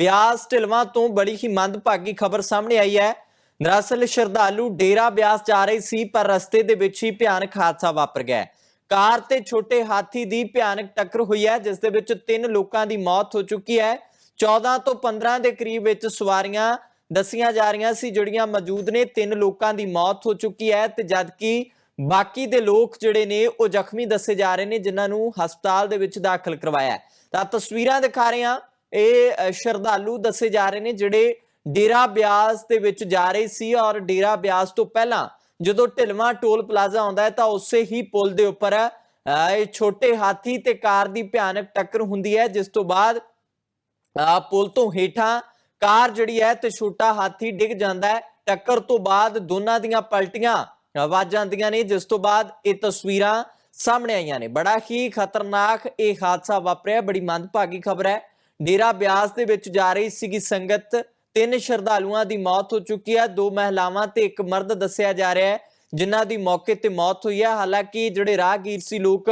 ਬਿਆਸ ਢਿਲਵਾਂ ਤੋਂ ਬੜੀ ਹੀ ਮੰਦਭਾਗੀ ਖਬਰ ਸਾਹਮਣੇ ਆਈ ਹੈ। ਦਰਅਸਲ ਸ਼ਰਧਾਲੂ ਡੇਰਾ ਬਿਆਸ ਜਾ ਰਹੇ ਸੀ, ਪਰ ਰਸਤੇ ਦੇ ਵਿੱਚ ਹੀ ਭਿਆਨਕ ਹਾਦਸਾ ਵਾਪਰ ਗਿਆ ਕਾਰ ਤੇ ਛੋਟੇ ਹਾਥੀ ਦੀ ਭਿਆਨਕ ਟੱਕਰ ਹੋਈ ਹੈ, ਜਿਸ ਦੇ ਵਿੱਚ ਤਿੰਨ ਲੋਕਾਂ ਦੀ ਮੌਤ ਹੋ ਚੁੱਕੀ ਹੈ। 14 ਤੋਂ 15 ਦੇ ਕਰੀਬ ਵਿੱਚ ਸਵਾਰੀਆਂ ਦੱਸੀਆਂ ਜਾ ਰਹੀਆਂ ਸੀ, ਜਿਹੜੀਆਂ ਮੌਜੂਦ ਨੇ। ਤਿੰਨ ਲੋਕਾਂ ਦੀ ਮੌਤ ਹੋ ਚੁੱਕੀ ਹੈ ਤੇ ਜਦਕਿ ਬਾਕੀ ਦੇ ਲੋਕ ਜਿਹੜੇ ਨੇ, ਉਹ ਜ਼ਖਮੀ ਦੱਸੇ ਜਾ ਰਹੇ ਨੇ, ਜਿਨ੍ਹਾਂ ਨੂੰ ਹਸਪਤਾਲ ਦੇ ਵਿੱਚ ਦਾਖਲ ਕਰਵਾਇਆ ਤਾਂ ਤਸਵੀਰਾਂ ਦਿਖਾ ਰਹੇ ਹਾਂ। ਇਹ ਸ਼ਰਧਾਲੂ ਦੱਸੇ ਜਾ ਰਹੇ ਨੇ ਜਿਹੜੇ ਡੇਰਾ ਬਿਆਸ ਦੇ ਵਿੱਚ ਜਾ ਰਹੇ ਸੀ ਔਰ ਡੇਰਾ ਬਿਆਸ ਤੋਂ ਪਹਿਲਾਂ ਜਦੋਂ ਢਿਲਵਾਂ ਟੋਲ ਪਲਾਜ਼ਾ ਆਉਂਦਾ ਹੈ ਤਾਂ ਉਸੇ ਹੀ ਪੁਲ ਦੇ ਉੱਪਰ ਇਹ ਛੋਟੇ ਹਾਥੀ ਤੇ ਕਾਰ ਦੀ ਭਿਆਨਕ ਟੱਕਰ ਹੁੰਦੀ ਹੈ, ਜਿਸ ਤੋਂ ਬਾਅਦ ਪੁਲ ਤੋਂ ਹੇਠਾਂ ਕਾਰ ਜਿਹੜੀ ਹੈ ਤੇ ਛੋਟਾ ਹਾਥੀ ਡਿੱਗ ਜਾਂਦਾ ਹੈ। ਟੱਕਰ ਤੋਂ ਬਾਅਦ ਦੋਨਾਂ ਦੀਆਂ ਪਲਟੀਆਂ ਵੱਜ ਜਾਂਦੀਆਂ ਨੇ, ਜਿਸ ਤੋਂ ਬਾਅਦ ਇਹ ਤਸਵੀਰਾਂ ਸਾਹਮਣੇ ਆਈਆਂ ਨੇ। ਬੜਾ ਹੀ ਖਤਰਨਾਕ ਇਹ ਹਾਦਸਾ ਵਾਪਰਿਆ, ਬੜੀ ਮੰਦਭਾਗੀ ਖਬਰ ਹੈ। ਡੇਰਾ ਬਿਆਸ ਦੇ ਵਿੱਚ ਜਾ ਰਹੀ ਸੀਗੀ ਸੰਗਤ। ਤਿੰਨ ਸ਼ਰਧਾਲੂਆਂ ਦੀ ਮੌਤ ਹੋ ਚੁੱਕੀ ਹੈ। ਦੋ ਮਹਿਲਾਵਾਂ ਤੇ ਇੱਕ ਮਰਦ ਦੱਸਿਆ ਜਾ ਰਿਹਾ ਹੈ, ਜਿਨ੍ਹਾਂ ਦੀ ਮੌਕੇ ਤੇ ਮੌਤ ਹੋਈ ਹੈ। ਹਾਲਾਂਕਿ ਜਿਹੜੇ ਰਾਹਗੀਰ ਸੀ ਲੋਕ,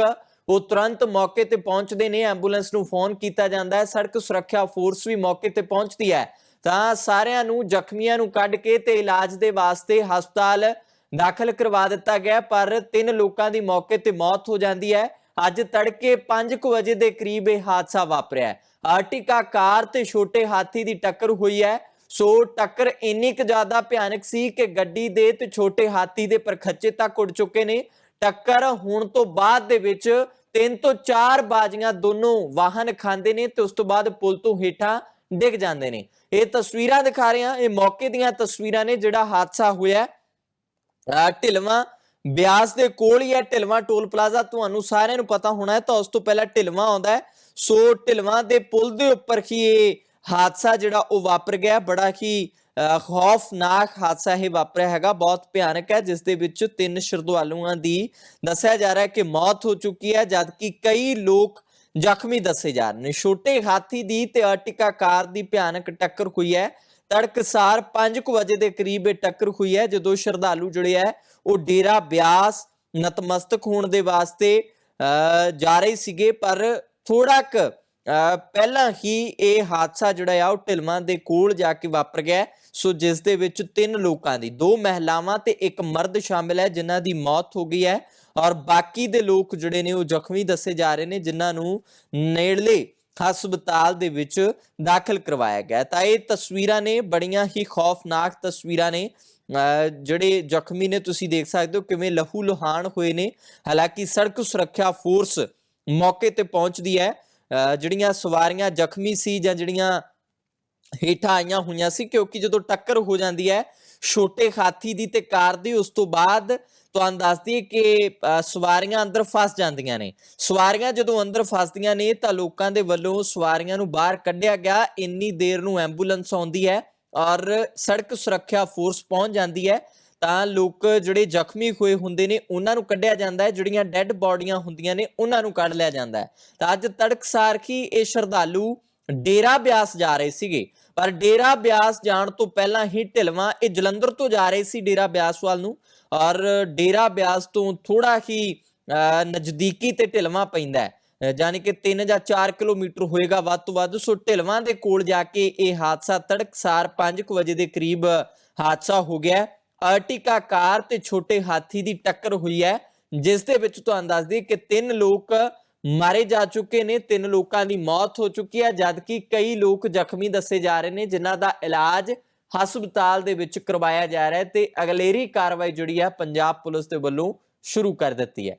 ਉਹ ਤੁਰੰਤ ਮੌਕੇ ਤੇ ਪਹੁੰਚਦੇ ਨੇ। ਐਂਬੂਲੈਂਸ ਨੂੰ ਫੋਨ ਕੀਤਾ ਜਾਂਦਾ ਹੈ। ਸੜਕ ਸੁਰੱਖਿਆ ਫੋਰਸ ਵੀ ਮੌਕੇ ਤੇ ਪਹੁੰਚਦੀ ਹੈ। ਤਾਂ ਸਾਰਿਆਂ ਨੂੰ, ਜ਼ਖਮੀਆਂ ਨੂੰ ਕੱਢ ਕੇ ਤੇ ਇਲਾਜ ਦੇ ਵਾਸਤੇ ਹਸਪਤਾਲ ਦਾਖਲ ਕਰਵਾ ਦਿੱਤਾ ਗਿਆ ਪਰ ਤਿੰਨ ਲੋਕਾਂ ਦੀ ਮੌਕੇ ਤੇ ਮੌਤ ਹੋ ਜਾਂਦੀ ਹੈ। ਅੱਜ ਤੜਕੇ 5:00 ਵਜੇ ਦੇ ਕਰੀਬ ਇਹ ਹਾਦਸਾ ਵਾਪਰਿਆ ਹੈ। ਆਰਟਿਕਾ ਕਾਰ ਤੇ ਛੋਟੇ ਹਾਥੀ ਦੀ ਟੱਕਰ ਹੋਈ ਹੈ। ਸੋ ਟੱਕਰ ਇੰਨੀ ਕੁ ਜ਼ਿਆਦਾ ਭਿਆਨਕ ਸੀ ਕਿ ਗੱਡੀ ਦੇ ਤੇ ਛੋਟੇ ਹਾਥੀ ਦੇ ਪਰਖੱਚੇ ਤੱਕ ਉੱਡ ਚੁੱਕੇ ਨੇ। ਟੱਕਰ ਹੋਣ ਤੋਂ ਬਾਅਦ ਦੇ ਵਿੱਚ ਤਿੰਨ ਤੋਂ ਚਾਰ ਬਾਜੀਆਂ ਦੋਨੋਂ ਵਾਹਨ ਖਾਂਦੇ ਨੇ ਤੇ ਉਸ ਤੋਂ ਬਾਅਦ ਪੁਲ ਤੋਂ ਹੇਠਾਂ ਡਿੱਗ ਜਾਂਦੇ ਨੇ। ਇਹ ਤਸਵੀਰਾਂ ਦਿਖਾ ਰਹੇ ਹਾਂ ਇਹ ਮੌਕੇ ਦੀਆਂ ਤਸਵੀਰਾਂ ਨੇ ਜਿਹੜਾ ਹਾਦਸਾ ਹੋਇਆ। ਅਹ ਢਿਲਵਾਂ ਬਿਆਸ ਦੇ ਕੋਲ ਹੀ ਹੈ ਢਿਲਵਾਂ ਟੋਲ ਪਲਾਜ਼ਾ, ਤੁਹਾਨੂੰ ਸਾਰਿਆਂ ਨੂੰ ਪਤਾ ਹੋਣਾ ਹੈ ਤਾਂ ਉਸ ਤੋਂ ਪਹਿਲਾਂ ਢਿਲਵਾਂ ਆਉਂਦਾ ਹੈ। ਸੋ ਢਿਲਵਾਂ ਦੇ ਪੁਲ ਦੇ ਉੱਪਰ ਹੀ ਇਹ ਹਾਦਸਾ ਜਿਹੜਾ ਉਹ ਵਾਪਰ ਗਿਆ, ਬੜਾ ਹੀ ਖੌਫਨਾਕ ਹਾਦਸਾ ਇਹ ਵਾਪਰਿਆ ਹੈਗਾ, ਬਹੁਤ ਭਿਆਨਕ ਹੈ, ਜਿਸ ਦੇ ਵਿੱਚ ਤਿੰਨ ਸ਼ਰਧਾਲੂਆਂ ਦੀ ਦੱਸਿਆ ਜਾ ਰਿਹਾ ਹੈ ਕਿ ਮੌਤ ਹੋ ਚੁੱਕੀ ਹੈ, ਜਦਕਿ ਕਈ ਲੋਕ ਜ਼ਖਮੀ ਦੱਸੇ ਜਾ ਰਹੇ ਨੇ। ਛੋਟੇ ਹਾਥੀ ਦੀ ਤੇ ਆਰਟਿਕਾ ਕਾਰ ਦੀ ਭਿਆਨਕ ਟੱਕਰ ਹੋਈ ਹੈ। ਤੜਕਸਾਰ 5 ਵਜੇ ਦੇ ਕਰੀਬ ਇਹ ਟੱਕਰ ਹੋਈ ਹੈ, ਜਦੋਂ ਸ਼ਰਧਾਲੂ ਜਿਹੜੇ ਹੈ, ਉਹ ਡੇਰਾ ਬਿਆਸ ਨਤਮਸਤਕ ਹੋਣ ਦੇ ਵਾਸਤੇ ਜਾ ਰਹੇ ਸੀਗੇ। ਪਰ ਥੋੜਾ ਕ ਪਹਿਲਾਂ ਹੀ ਇਹ ਹਾਦਸਾ ਜਿਹੜਾ ਆ, ਉਹ ਢਿਲਵਾਂ ਦੇ ਕੋਲ ਜਾ ਕੇ ਵਾਪਰ ਗਿਆ ਸੋ ਜਿਸ ਦੇ ਵਿੱਚ ਤਿੰਨ ਲੋਕਾਂ ਦੀ, ਦੋ ਮਹਿਲਾਵਾਂ ਤੇ ਇੱਕ ਮਰਦ ਸ਼ਾਮਿਲ ਹੈ, ਜਿਨ੍ਹਾਂ ਦੀ ਮੌਤ ਹੋ ਗਈ ਹੈ। ਔਰ ਬਾਕੀ ਦੇ ਲੋਕ ਜਿਹੜੇ ਨੇ, ਉਹ ਜ਼ਖਮੀ ਦੱਸੇ ਜਾ ਰਹੇ ਨੇ, ਜਿਨ੍ਹਾਂ ਨੂੰ ਨੇੜਲੇ ਹਸਪਤਾਲ ਦੇ ਵਿੱਚ ਦਾਖਲ ਕਰਵਾਇਆ ਗਿਆ ਤਾਂ ਇਹ ਤਸਵੀਰਾਂ ਨੇ, ਬੜੀਆਂ ਹੀ ਖੌਫਨਾਕ ਤਸਵੀਰਾਂ ਨੇ। ਜਿਹੜੇ ਜ਼ਖਮੀ ਨੇ, ਤੁਸੀਂ ਦੇਖ ਸਕਦੇ ਹੋ ਕਿਵੇਂ ਲਹੂ ਲੁਹਾਨ ਹੋਏ ਨੇ। ਹਾਲਾਂਕਿ ਸੜਕ ਸੁਰੱਖਿਆ ਫੋਰਸ ਮੌਕੇ ਤੇ ਪਹੁੰਚਦੀ ਹੈ। ਅਹ ਜਿਹੜੀਆਂ ਸਵਾਰੀਆਂ ਜ਼ਖਮੀ ਸੀ ਜਾਂ ਜਿਹੜੀਆਂ ਹੇਠਾਂ ਆਈਆਂ ਹੋਈਆਂ ਸੀ, ਕਿਉਂਕਿ ਜਦੋਂ ਟੱਕਰ ਹੋ ਜਾਂਦੀ ਹੈ, ਛੋਟੇ ਹਾਥੀ ਦੀ ਤੇ ਕਾਰ ਦੀ, ਉਸ ਤੋਂ ਬਾਅਦ ਤੁਹਾਨੂੰ ਦੱਸਦੀ ਕਿ ਸਵਾਰੀਆਂ ਅੰਦਰ ਫਸ ਜਾਂਦੀਆਂ ਨੇ। ਸਵਾਰੀਆਂ ਜਦੋਂ ਅੰਦਰ ਫਸਦੀਆਂ ਨੇ ਤਾਂ ਲੋਕਾਂ ਦੇ ਵੱਲੋਂ ਸਵਾਰੀਆਂ ਨੂੰ ਬਾਹਰ ਕੱਢਿਆ ਗਿਆ। ਇੰਨੀ ਦੇਰ ਨੂੰ ਐਂਬੂਲੈਂਸ ਆਉਂਦੀ ਹੈ ਔਰ ਸੜਕ ਸੁਰੱਖਿਆ ਫੋਰਸ ਪਹੁੰਚ ਜਾਂਦੀ ਹੈ। ਤਾਂ ਲੋਕ ਜਿਹੜੇ ਜ਼ਖਮੀ ਹੋਏ ਹੁੰਦੇ ਨੇ, ਉਹਨਾਂ ਨੂੰ ਕੱਢਿਆ ਜਾਂਦਾ ਹੈ। ਜਿਹੜੀਆਂ ਡੈੱਡ ਬਾਡੀਆਂ ਹੁੰਦੀਆਂ ਨੇ, ਉਹਨਾਂ ਨੂੰ ਕੱਢ ਲਿਆ ਜਾਂਦਾ ਹੈ। ਤਾਂ ਅੱਜ ਤੜਕਸਾਰ ਹੀ ਇਹ ਸ਼ਰਧਾਲੂ ਡੇਰਾ ਬਿਆਸ ਜਾ ਰਹੇ ਸੀਗੇ। ਪਰ ਡੇਰਾ ਬਿਆਸ ਜਾਣ ਤੋਂ ਪਹਿਲਾਂ ਹੀ ਢਿਲਵਾਂ ਇਹ ਜਲੰਧਰ ਤੋਂ ਜਾ ਰਹੇ ਸੀ ਡੇਰਾ ਬਿਆਸ ਵੱਲ ਨੂੰ ਔਰ ਡੇਰਾ ਬਿਆਸ ਤੋਂ ਥੋੜਾ ਹੀ ਨਜ਼ਦੀਕੀ ਤੇ ਢਿਲਵਾਂ ਪੈਂਦਾ ਹੈ ਅਹ, ਕਿ 3 ਜਾਂ 4 ਕਿਲੋਮੀਟਰ ਹੋਏਗਾ ਵੱਧ ਤੋਂ ਵੱਧ ਸੋ ਢਿਲਵਾਂ ਦੇ ਕੋਲ ਜਾ ਕੇ ਇਹ ਹਾਦਸਾ ਤੜਕਸਾਰ 5 ਵਜੇ ਦੇ ਕਰੀਬ ਹਾਦਸਾ ਹੋ ਗਿਆ ਹੈ। ਆਰਟਿਕਾ ਕਾਰ ਤੇ ਛੋਟੇ ਹਾਥੀ ਦੀ ਟੱਕਰ ਹੋਈ ਹੈ ਜਿਸ ਦੇ ਵਿੱਚ ਤੁਹਾਨੂੰ ਦੱਸ ਦਈਏ ਕਿ ਤਿੰਨ ਲੋਕ ਮਾਰੇ ਜਾ ਚੁੱਕੇ ਨੇ, ਤਿੰਨ ਲੋਕਾਂ ਦੀ ਮੌਤ ਹੋ ਚੁੱਕੀ ਹੈ, ਜਦਕਿ ਕਈ ਲੋਕ ਜ਼ਖਮੀ ਦੱਸੇ ਜਾ ਰਹੇ ਨੇ, ਜਿਨ੍ਹਾਂ ਦਾ ਇਲਾਜ ਹਸਪਤਾਲ ਦੇ ਵਿੱਚ ਕਰਵਾਇਆ ਜਾ ਰਿਹਾ ਹੈ ਤੇ ਅਗਲੇਰੀ ਕਾਰਵਾਈ ਜਿਹੜੀ ਹੈ, ਪੰਜਾਬ ਪੁਲਿਸ ਦੇ ਵੱਲੋਂ ਸ਼ੁਰੂ ਕਰ ਦਿੱਤੀ ਹੈ।